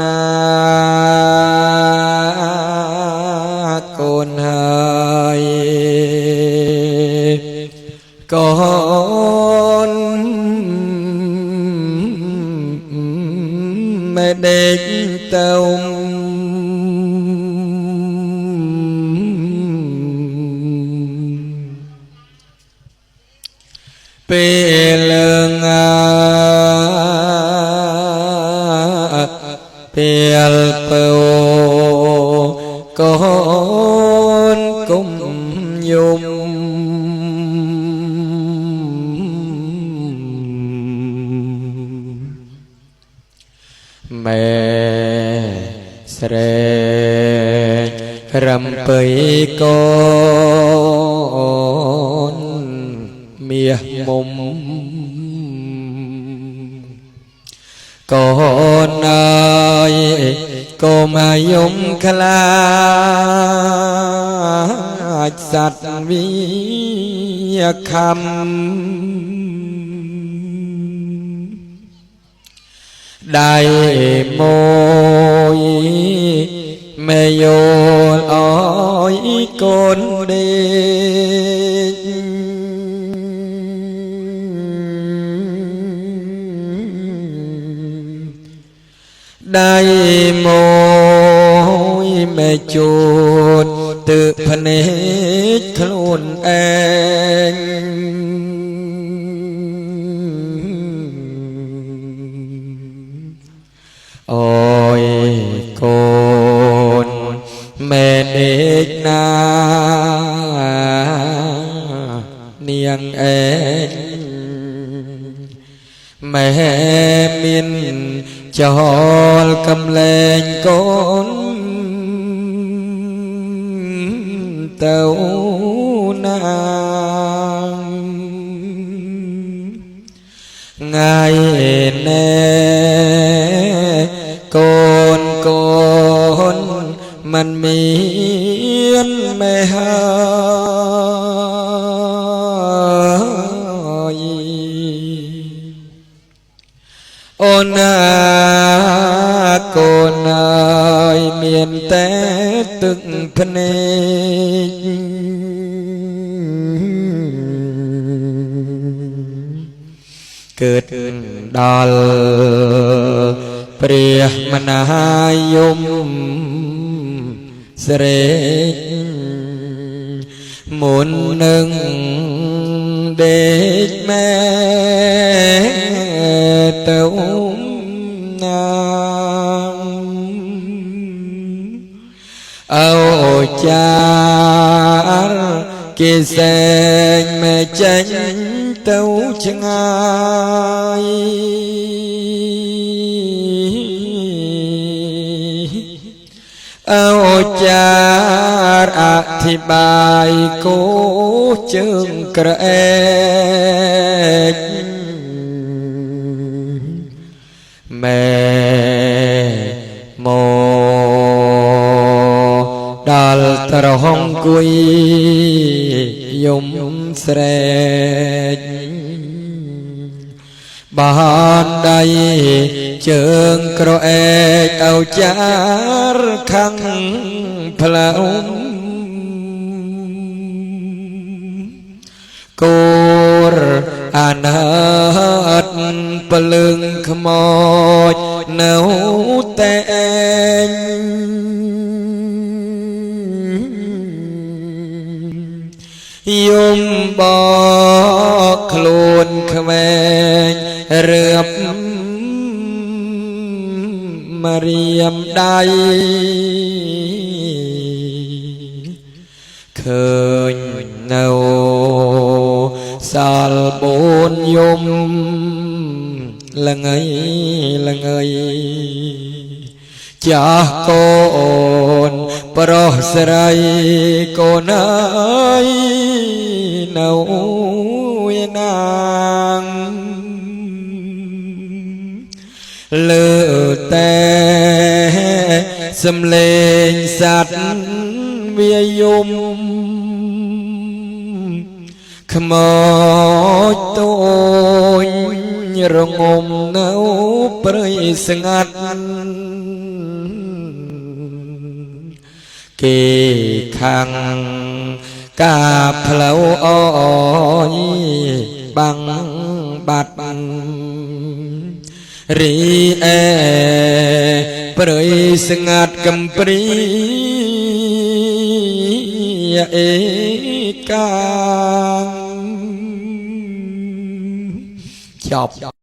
นาคนหายก่อนไม่เด็กเต่าពេល pelpo con cung dung mẹ sre rầm bầy con mìa mùng อยก็มายมคลาสัตวิยคำได้โมยไม่โยอ้อยกนเด ได้โมยแม่จูดตึกพเนจคลุนเองโอ้ยคนแม่เด็กนาเนียงเองแม่มิน ចោលកំលែងកូនទៅណាងាយណែកូនកូនมันមានមេហើយអូនណា ទឹកភ្នែកកើតដល់ព្រះមនាយមស្រេកមុននឹងដេកម៉ែ ចារគេសែងមេចេញទៅឆ្ងាយអោចារអធិបាយគោជើងក្រអែ ដល់ត្រហងគួយយំស្រែកបានដៃជើងក្រអែកអោចារខាងផ្លៅគោរអនាតពលឹងខ្មោចនៅតែឯង យំបកខ្លួនក្មេងរឿបមរៀមដៃឃើញនៅសាលបូនយំលងៃលងៃចាស់កូនប្រុសស្រីកូនអើយ នៅឯណាងលើតែសំលេងសត្វវាយំខ្មោចតូចរងំនៅព្រៃស្ងាត់គេខាង កាផ្លូវអយបាំងបាត់រីអែព្រៃស្ងាត់កំព្រីអេកាចប់